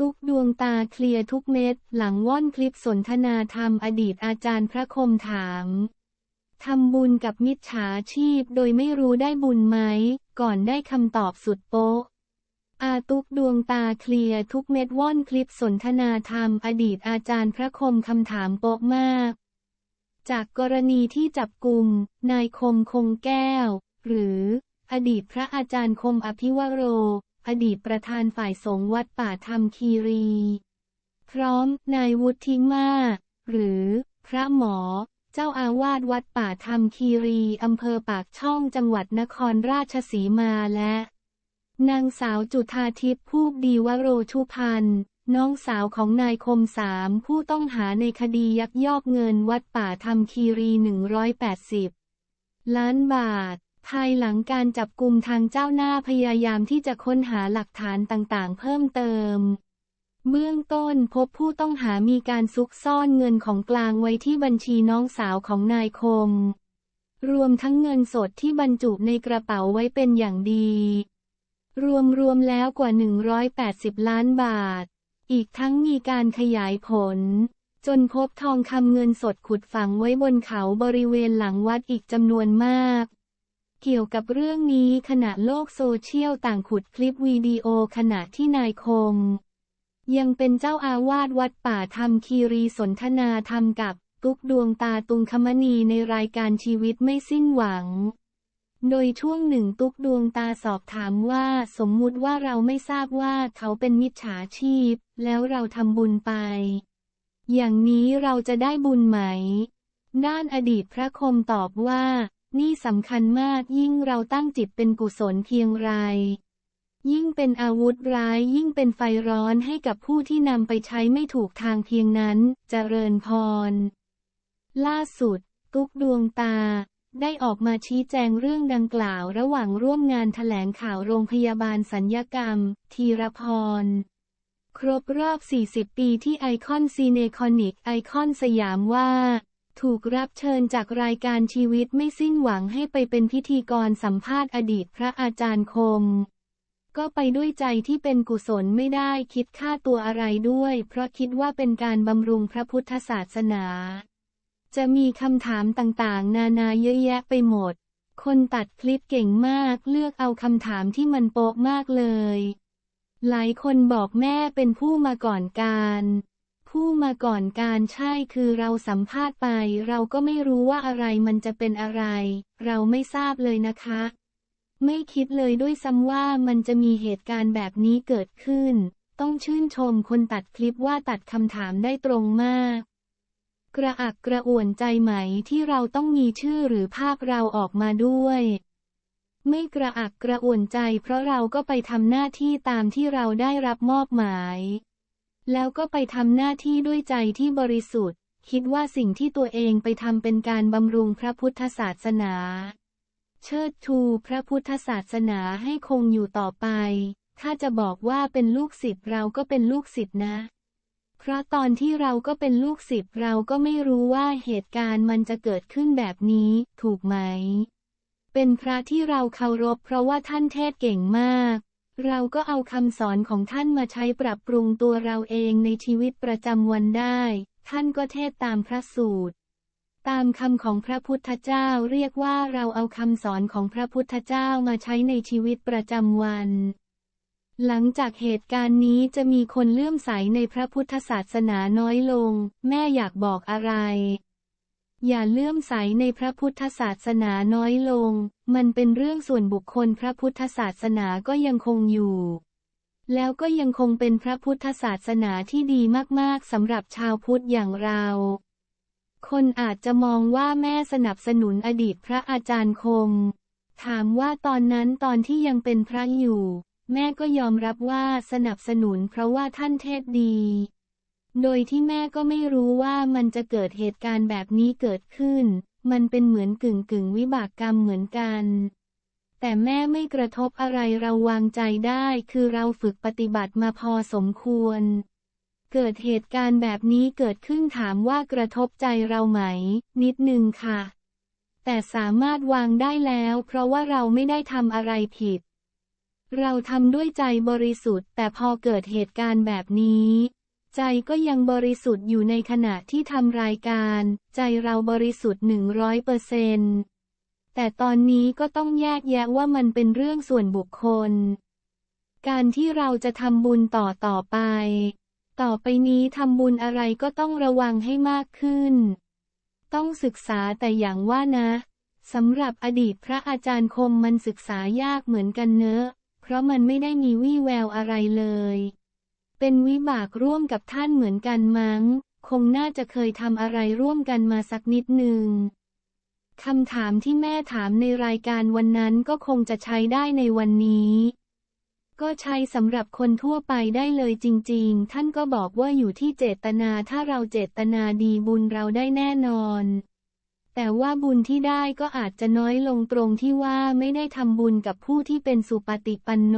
ตุกดวงตาเคลียร์ทุกเม็ด หลังว่อนคลิปสนทนาธรรมอดีตอาจารย์พระคมถามทำบุญกับมิจฉาชีพโดยไม่รู้ได้บุญไหม ก่อนได้คำตอบสุดโป๊ะ อาตุกดวงตาเคลียร์ทุกเม็ดว่อนคลิปสนทนาธรรมอดีตอาจารย์พระคมคำถามโป๊ะมาก จากกรณีที่จับกลุ่มนายคมคงแก้ว หรือ อดีตพระอาจารย์คมอภิวโร อดีตประธานฝ่ายสงฆ์วัดป่าธรรมคีรี พร้อม นายวุฒิมาหรือ พระหมอ เจ้าอาวาสวัดป่าธรรมคีรีอำเภอปากช่องจังหวัดนครราชสีมาและ นางสาวจุธาทิพย์พูกดีวโรชุพันธ์น้องสาวของนายคมสามผู้ต้องหาในคดียักยอกเงินวัดป่าธรรมคีรี 180 ล้านบาท ภายหลังการจับกลุ่มทางเจ้าหน้าพยายามที่จะค้นหาหลักฐานต่างๆ เพิ่มเติม เบื้องต้นพบผู้ต้องหามีการซุกซ่อนเงินของกลางไว้ที่บัญชีน้องสาวของนายคม รวมทั้งเงินสดที่บรรจุในกระเป๋าไว้เป็นอย่างดี รวมๆแล้วกว่า 180 ล้านบาท อีกทั้งมีการขยายผลจนพบทองคำเงินสดขุดฝังไว้บนเขาบริเวณหลังวัดอีกจำนวนมาก เกี่ยวกับเรื่องนี้ขณะโลกโซเชียลต่างขุดคลิปวิดีโอขณะที่นายคม ยังเป็นเจ้าอาวาสวัดป่าธรรมคีรีสนทนาธรรมกับตุ๊กดวงตาตุงคมณีในรายการชีวิตไม่สิ้นหวัง โดยช่วงหนึ่งตุกดวงตาสอบถามว่าสมมุติว่าเราไม่ทราบว่าเขาเป็นมิจฉาชีพ แล้วเราทำบุญไป อย่างนี้เราจะได้บุญไหม ด้านอดีตพระคมตอบว่า นี่สำคัญมากยิ่งเราตั้งจิตเป็นกุศลเพียงไร ยิ่งเป็นอาวุธร้ายยิ่งเป็นไฟร้อนให้กับผู้ที่นำไปใช้ไม่ถูกทางเพียงนั้นจเจริญพร ล่าสุดตุ๊กดวงตา ได้ออกมาชี้แจงเรื่องดังกล่าวระหว่างร่วมงานแถลงข่าวโรงพยาบาลสัญญกรรม ทีรพรครบรอบ 40 ปีที่ไอคอนซีเนคอนิกไอคอนสยามว่า ถูกรับเชิญจากรายการชีวิตไม่สิ้นหวังให้ไปเป็นพิธีกรสัมภาษณ์อดีตพระอาจารย์คม ก็ไปด้วยใจที่เป็นกุศลไม่ได้คิดค่าตัวอะไรด้วย เพราะคิดว่าเป็นการบำรุงพระพุทธศาสนา จะมีคำถามต่างๆ นานาเยอะแยะไปหมด คนตัดคลิปเก่งมากเลือกเอาคำถามที่มันโป๊ะมากเลย หลายคนบอกแม่เป็นผู้มาก่อนการ ผู้มาก่อนการใช่คือเราสัมภาษณ์ไป เราก็ไม่รู้ว่าอะไรมันจะเป็นอะไร เราไม่ทราบเลยนะคะ ไม่คิดเลยด้วยซ้ำว่ามันจะมีเหตุการณ์แบบนี้เกิดขึ้น ต้องชื่นชมคนตัดคลิปว่าตัดคำถามได้ตรงมาก กระอักกระอ่วนใจไหมที่เราต้องมีชื่อหรือภาพเราออกมาด้วย ไม่กระอักกระอ่วนใจเพราะเราก็ไปทำหน้าที่ตามที่เราได้รับมอบหมาย แล้วก็ไปทำหน้าที่ด้วยใจที่บริสุทธิ์ คิดว่าสิ่งที่ตัวเองไปทำเป็นการบำรุงพระพุทธศาสนา เชิดชูพระพุทธศาสนาให้คงอยู่ต่อไป ถ้าจะบอกว่าเป็นลูกศิษย์เราก็เป็นลูกศิษย์นะ เพราะตอนที่เราก็เป็นลูกศิษย์เราก็ไม่รู้ว่าเหตุการณ์มันจะเกิดขึ้นแบบนี้ ถูกไหม เป็นพระที่เราเคารพเพราะว่าท่านเทศเก่งมาก เราก็เอาคำสอนของท่านมาใช้ปรับปรุงตัวเราเองในชีวิตประจำวันได้ ท่านก็เทศตามพระสูตร ตามคำของพระพุทธเจ้าเรียกว่าเราเอาคำสอนของพระพุทธเจ้ามาใช้ในชีวิตประจำวัน หลังจากเหตุการณ์นี้จะมีคนเลื่อมใสในพระพุทธศาสนาน้อยลง แม่อยากบอกอะไร อย่าเลื่อมใสในพระพุทธศาสนาน้อยลง มันเป็นเรื่องส่วนบุคคลพระพุทธศาสนาก็ยังคงอยู่ แล้วก็ยังคงเป็นพระพุทธศาสนาที่ดีมากๆสำหรับชาวพุทธอย่างเรา คนอาจจะมองว่าแม่สนับสนุนอดีตพระอาจารย์คม ถามว่าตอนนั้นตอนที่ยังเป็นพระอยู่ แม่ก็ยอมรับว่าสนับสนุนเพราะว่าท่านเทศดี โดยที่แม่ก็ไม่รู้ว่ามันจะเกิดเหตุการณ์แบบนี้เกิดขึ้น มันเป็นเหมือนกึ่งกึ่งวิบากกรรมเหมือนกัน แต่แม่ไม่กระทบอะไรเราวางใจได้ คือเราฝึกปฏิบัติมาพอสมควร เกิดเหตุการณ์แบบนี้เกิดขึ้นถามว่ากระทบใจเราไหม นิดนึงค่ะ แต่สามารถวางได้แล้ว เพราะว่าเราไม่ได้ทำอะไรผิด เราทำด้วยใจบริสุทธิ์ แต่พอเกิดเหตุการณ์แบบนี้ ใจก็ยังบริสุทธิ์อยู่ในขณะที่ทำรายการ ใจเราบริสุทธิ์หนึ่งร้อยเปอร์เซนต์แต่ตอนนี้ก็ต้องแยกแยะว่ามันเป็นเรื่องส่วนบุคคล การที่เราจะทำบุญต่อต่อไป ต่อไปนี้ทำบุญอะไรก็ต้องระวังให้มากขึ้น ต้องศึกษาแต่อย่างว่านะสำหรับอดีตพระอาจารย์คมมันศึกษายากเหมือนกันเนอะ เพราะมันไม่ได้มีวี่แววอะไรเลย เป็นวิบากร่วมกับท่านเหมือนกันมั้ง คงน่าจะเคยทำอะไรร่วมกันมาสักนิดหนึ่งคำถามที่แม่ถามในรายการวันนั้นก็คงจะใช้ได้ในวันนี้ ก็ใช้สำหรับคนทั่วไปได้เลยจริง ๆ ท่านก็บอกว่าอยู่ที่เจตนาถ้าเราเจตนาดีบุญเราได้แน่นอน แต่ว่าบุญที่ได้ก็อาจจะน้อยลงตรงที่ว่าไม่ได้ทำบุญกับผู้ที่เป็นสุปฏิปันโน